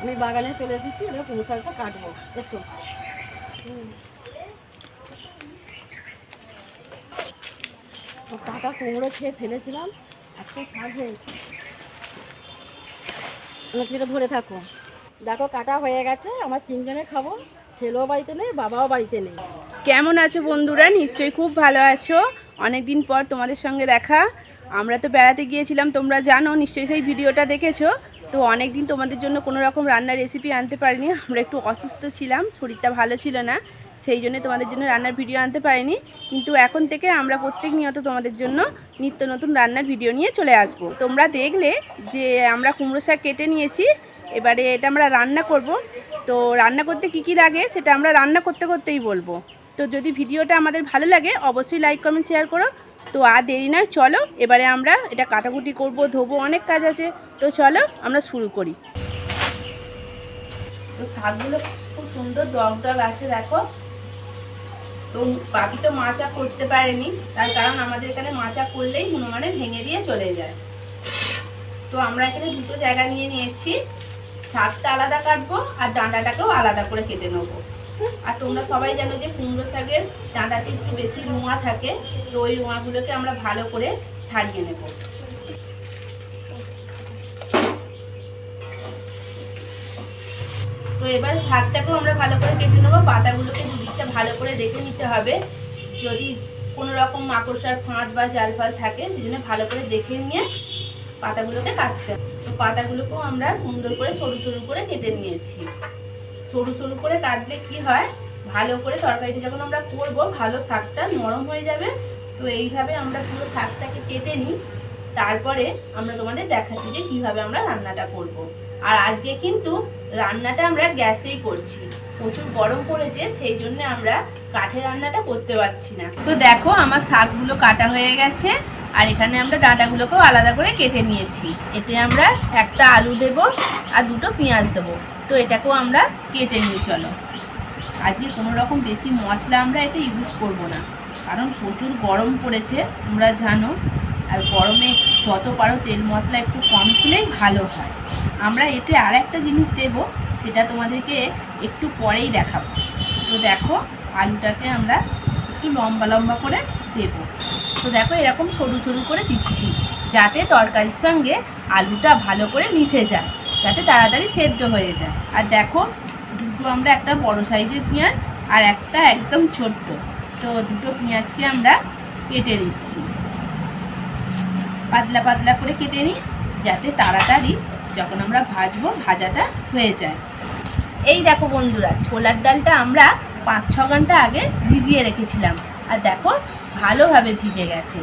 আমি বাগানে চলে এসেছি, এবার কুমড়ো শাকটা কাটবো। এসো কাটা কুমড়ো খেয়ে ফেলেছিলাম এত শাক হয়েছে। অনেক ভরে থাকো। দেখো কাটা হয়ে গেছে, আমার তিনজনে খাব। ছেলেও বাড়িতে নেই, বাবাও বাড়িতে নেই। কেমন আছো বন্ধুরা? নিশ্চয়ই খুব ভালো আছো। অনেক দিন পর তোমাদের সঙ্গে দেখা। আমরা তো বেড়াতে গিয়েছিলাম, তোমরা জানো, নিশ্চয়ই সেই ভিডিওটা দেখেছ। তো অনেক দিন তোমাদের জন্য কোনো রকম রান্নার রেসিপি আনতে পারিনি। আমরা একটু অসুস্থ ছিলাম, শরীরটা ভালো ছিল না, সেই জন্য তোমাদের জন্য রান্নার ভিডিও আনতে পারিনি। কিন্তু এখন থেকে আমরা প্রত্যেক নিয়ত তোমাদের জন্য নিত্য নতুন রান্নার ভিডিও নিয়ে চলে আসব। তোমরা দেখলে যে আমরা কুমড়ো শাক কেটে নিয়েছি, এবারে এটা আমরা রান্না করব। তো রান্না করতে কি কি লাগে সেটা আমরা রান্না করতে করতেই বলব। তো যদি ভিডিওটা আমাদের ভালো লাগে, অবশ্যই লাইক কমেন্ট শেয়ার করো। তো আর দেরি নয়, চলো, এবারে আমরা এটা কাটাকুটি করব, ধোবো, অনেক কাজ আছে। তো চলো, আমরা শুরু করি। তো শাকগুলো খুব সুন্দর ডগ ডগ আছে, দেখো। তো বাকি তো মাচা করতে পারেনি, তার কারণ আমাদের এখানে মাচা করলেই হনুমানে ভেঙে দিয়ে চলে যায়। তো আমরা এখানে দুটো জায়গা নিয়ে নিয়েছি। শাকটা আলাদা কাটবো আর ডাঁটাটাকেও আলাদা করে কেটে নেব। আর তোমরা সবাই জানো যে কুমড়ো শাকের ডাঁটাতে একটু বেশি রোঁয়া থাকে, তো ওই রোঁয়াগুলোকে আমরা ভালো করে ছাড়িয়ে নেব। তো এবার শাকটাকেও আমরা ভালো করে কেটে নেব, পাতাগুলোকে দুদিকটা ভালো করে দেখে নিতে হবে। যদি কোনো রকম মাকড়সার ফাঁদ বা জাল ফাল থাকে, সেই জন্য ভালো করে দেখে নিয়ে পাতাগুলোকে কাটতে হবে। তো পাতাগুলোকেও আমরা সুন্দর করে সরু সরু করে কেটে নিয়েছি। সরু সরু করে কাটলে কি হয়? ভালো করে তরকারিটা যখন আমরা করব, ভালো শাকটা নরম হয়ে যাবে। তো এইভাবে আমরা পুরো শাকটাকে কেটে নিই। তারপরে আমরা তোমাদের দেখাচ্ছি যে কীভাবে আমরা রান্নাটা করব। আর আজকে কিন্তু রান্নাটা আমরা গ্যাসেই করছি। প্রচুর গরম পড়েছে, সেই জন্য আমরা কাঠে রান্নাটা করতে পারছি না। তো দেখো, আমার শাকগুলো কাটা হয়ে গেছে। আর এখানে আমরা ডাঁটাগুলোকেও আলাদা করে কেটে নিয়েছি। এতে আমরা একটা আলু দেব আর দুটো পেঁয়াজ দেবো। তো এটাকেও আমরা কেটে নিয়ে চলো। আজকে কোনো রকম বেশি মশলা আমরা এতে ইউজ করব না। কারণ প্রচুর গরম পড়েছে, তোমরা জানো। আর গরমে যত পারো তেল মশলা একটু কম খেলেই ভালো হয়। আমরা এতে আর একটা জিনিস দেব, সেটা তোমাদেরকে একটু পরেই দেখাবো। তো দেখো, আলুটাকে আমরা একটু লম্বা লম্বা করে দেব। তো দেখো, এরকম সরু সরু করে দিচ্ছি, যাতে তরকারির সঙ্গে আলুটা ভালো করে মিশে যায়। যাতে তাড়াতাড়ি সেদ্ধ হয়ে যায়। আর দেখো, দুটো আমরা একটা বড় সাইজের পেঁয়াজ আর একটা একদম ছোট্ট। তো দুটো পেঁয়াজকে আমরা কেটে নিচ্ছি। পাতলা পাতলা করে কেটে নিই, যাতে তাড়াতাড়ি যখন আমরা ভাজবো, ভাজাটা হয়ে যায়। এই দেখো বন্ধুরা, ছোলার ডালটা আমরা পাঁচ ছ ঘণ্টা আগে ভিজিয়ে রেখেছিলাম। আর দেখো, ভালোভাবে ভিজে গেছে।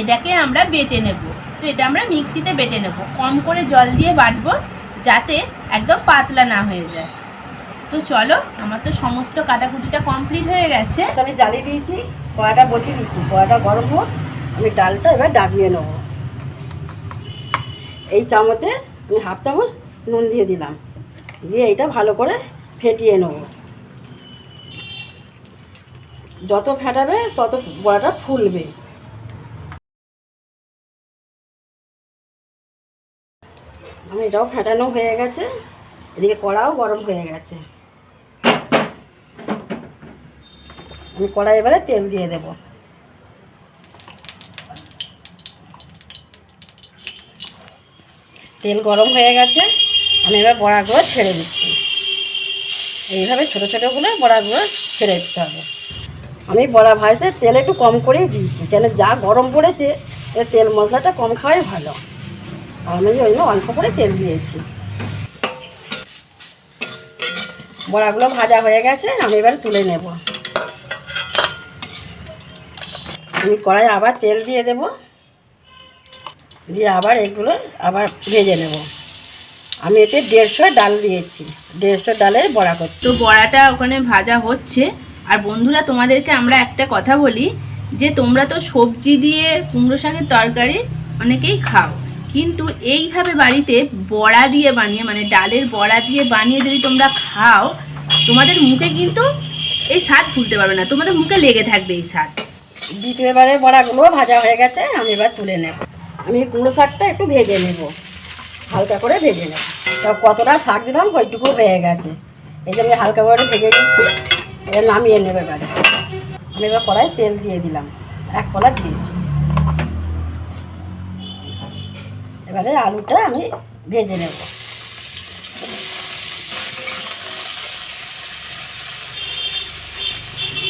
এটাকে আমরা বেটে নেব। তো এটা আমরা মিক্সিতে বেটে নেব। কম করে জল দিয়ে বাটবো যাতে একদম পাতলা না হয়ে যায়। তো চলো, আমার তো সমস্ত কাটাকুটিটা কমপ্লিট হয়ে গেছে। আমি জ্বালিয়ে দিয়েছি, কড়াটা বসিয়ে দিয়েছি। কড়াটা গরম হোক, আমি ডালটা এবার ডাবিয়ে নেব। এই চামচে আমি হাফ চামচ নুন দিয়ে দিলাম। দিয়ে এটা ভালো করে ফেটিয়ে নেব। যত ফেটাবে, তত বড়াটা ফুলবে। আমি এটাও ফেটানো হয়ে গেছে। এদিকে কড়াও গরম হয়ে গেছে। আমি কড়াই এবারে তেল দিয়ে দেব। তেল গরম হয়ে গেছে। আমি এবার বড়াগুলো ছেড়ে দিচ্ছি। এইভাবে ছোটো ছোটোগুলো বড়াগুলো ছেড়ে দিতে হবে। আমি বড়া ভাজতে তেল একটু কম করেই দিয়েছি। কেন যা গরম পড়েছে তেল মশলাটা কম খাওয়াই ভালো। আমি ওই অল্প করে তেল দিয়েছি। বড়াগুলো ভাজা হয়ে গেছে, আমি এবার তুলে নেব। আমি কড়াই আবার তেল দিয়ে দেব। দিয়ে আবার এগুলো আবার ভেজে নেব। আমি এতে দেড়শো ডাল দিয়েছি, দেড়শো ডালের বড়া করছি। তো বড়াটা ওখানে ভাজা হচ্ছে। আর বন্ধুরা, তোমাদেরকে আমরা একটা কথা বলি, যে তোমরা তো সবজি দিয়ে কুমড়ো শাকের তরকারি অনেকেই খাও। কিন্তু এইভাবে বাড়িতে বড়া দিয়ে বানিয়ে মানে ডালের বড়া দিয়ে বানিয়ে যদি তোমরা খাও, তোমাদের মুখে কিন্তু এই স্বাদ ভুলতে পারবে না। তোমাদের মুখে লেগে থাকবে এই স্বাদ। দ্বিতীয়বারে বড়াগুলো ভাজা হয়ে গেছে, আমি এবার তুলে নেব। আমি কুমড়ো শাকটা একটু ভেজে নেব। হালকা করে ভেজে নেব। তা কতটা শাক দিলাম ওইটুকু হয়ে গেছে। এই আমি হালকা করে ভেজে দিচ্ছি এবার নামিয়ে নেবে এবারে। আমি এবার কড়াই তেল দিয়ে দিলাম। এক কলা দিয়েছি। এবারে আলুটা আমি ভেজে নেব।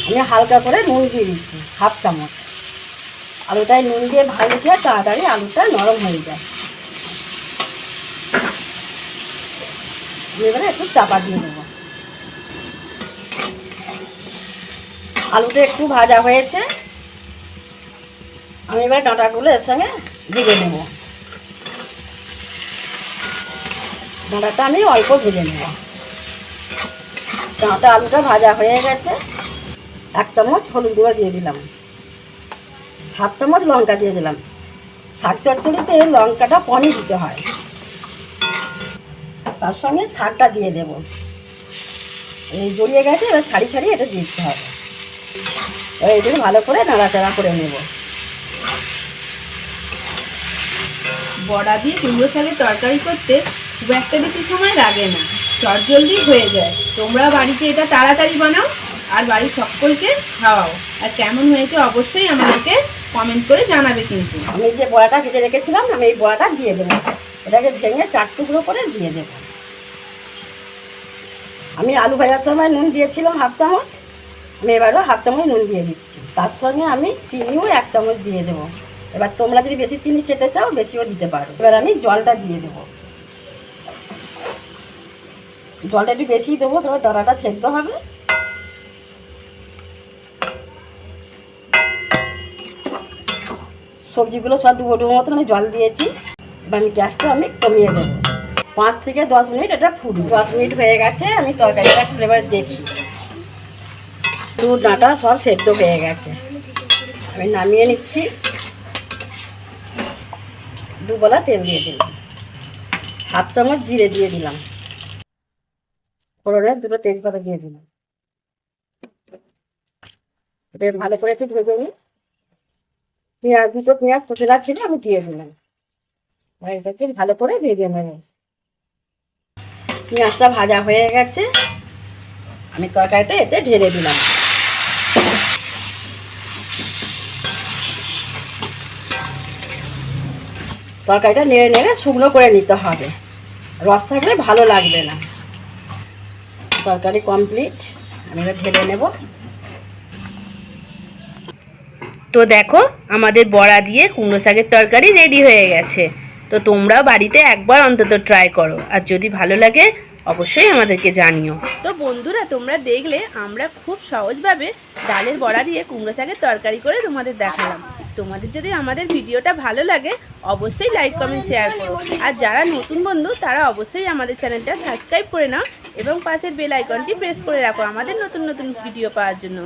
আমি হালকা করে নুন দিয়ে দিচ্ছি, হাফ চামচ। আলুটায় নুন দিয়ে ভালো দিয়ে তাড়াতাড়ি আলুটা নরম হয়ে যায়। এবারে একটু চাপা দিয়ে দেবো। আলুটা একটু ভাজা হয়েছে। আমি এবার ডাঁটাগুলো এর সঙ্গে ভেজে নেব। ডাঁটাটা আমি অল্প ভেজে নেব। ডাঁটা আলুটা ভাজা হয়ে গেছে। এক চামচ হলুদ গুঁড়ো দিয়ে দিলাম। হাফ চামচ লঙ্কা দিয়ে দিলাম। শাক চচ্চড়িতে লঙ্কাটা কমই দিতে হয়। তার সঙ্গে শাকটা দিয়ে দেব। এই জড়িয়ে গেছে, এবার ছাড়ি ছাড়ি এটা দিতে হবে। এবার এটাকে ভালো করে নাড়াচাড়া করে নেব। বড়া দিয়ে কুমড়ো শাকের তরকারি করতে খুব একটা বেশি সময় লাগে না। চট জলদি হয়ে যায়। তোমরা বাড়িতে এটা তাড়াতাড়ি বানাও আর বাড়ির সকলকে খাওয়াও। আর কেমন হয়েছে অবশ্যই আমাদেরকে কমেন্ট করে জানাবে কিন্তু। আমি যে বড়াটা ভেজে রেখেছিলাম, আমি এই বড়াটা দিয়ে দেবো। এটাকে ভেঙে চার টুকরো করে দিয়ে দেব। আমি আলু ভাজার সময় নুন দিয়েছিলাম হাফ চামচ। আমি এবারও হাফ চামচ নুন দিয়ে দিচ্ছি। তার সঙ্গে আমি চিনিও এক চামচ দিয়ে দেবো। এবার তোমরা যদি বেশি চিনি খেতে চাও, বেশিও দিতে পারো। এবার আমি জলটা দিয়ে দেবো। জলটা একটু বেশি দেবো তোমার ডাঁটাটা সেদ্ধ হবে। সবজিগুলো সব ডুবো ডুবো মতন আমি জল দিয়েছি। এবার আমি গ্যাসটা আমি কমিয়ে দেবো। পাঁচ থেকে দশ মিনিট এটা ফুটবে। দশ মিনিট হয়ে গেছে, আমি তরকারিটা একটু এবার দেখি। দু ডাঁটা সব সেদ্ধ হয়ে গেছে। আমি নামিয়ে নিচ্ছি। দুবেলা তেল দিয়ে দিলাম। হাফ চামচ জিরে দিয়ে দিলাম। ফোড়নে দুটো তেজপাতা দিয়ে দিলাম। এটা ভালো করে একটু ভেজে নিই পেঁয়াজ দুটো, পেঁয়াজ কুচেলা ছিল আমি দিয়ে দিলাম। আর এটাকে ভালো করে ভেজে নেব। পেঁয়াজটা ভাজা হয়ে গেছে। আমি তরকারিটা এতে ঢেলে দিলাম। তরকারিটা নেড়ে নেড়ে শুকনো করে নিতে হবে। রস থাকলে ভালো লাগবে না। তরকারি কমপ্লিট আমি এবার ঢেলে নেব। তো দেখো, আমাদের বড়া দিয়ে কুমড়ো শাকের তরকারি রেডি হয়ে গেছে। তো তোমরাও বাড়িতে একবার অন্তত ট্রাই করো। আর যদি ভালো লাগে, অবশ্যই আমাদেরকে জানিও। তো বন্ধুরা, তোমরা দেখলে আমরা খুব সহজভাবে ডালের বড়া দিয়ে কুমড়ো শাকের তরকারি করে তোমাদের দেখালাম। তোমাদের যদি আমাদের ভিডিওটা ভালো লাগে, অবশ্যই লাইক কমেন্ট শেয়ার করো। আর যারা নতুন বন্ধু, তারা অবশ্যই আমাদের চ্যানেলটা সাবস্ক্রাইব করে নাও এবং পাশের বেল আইকনটি প্রেস করে রাখো আমাদের নতুন নতুন ভিডিও পাওয়ার জন্য।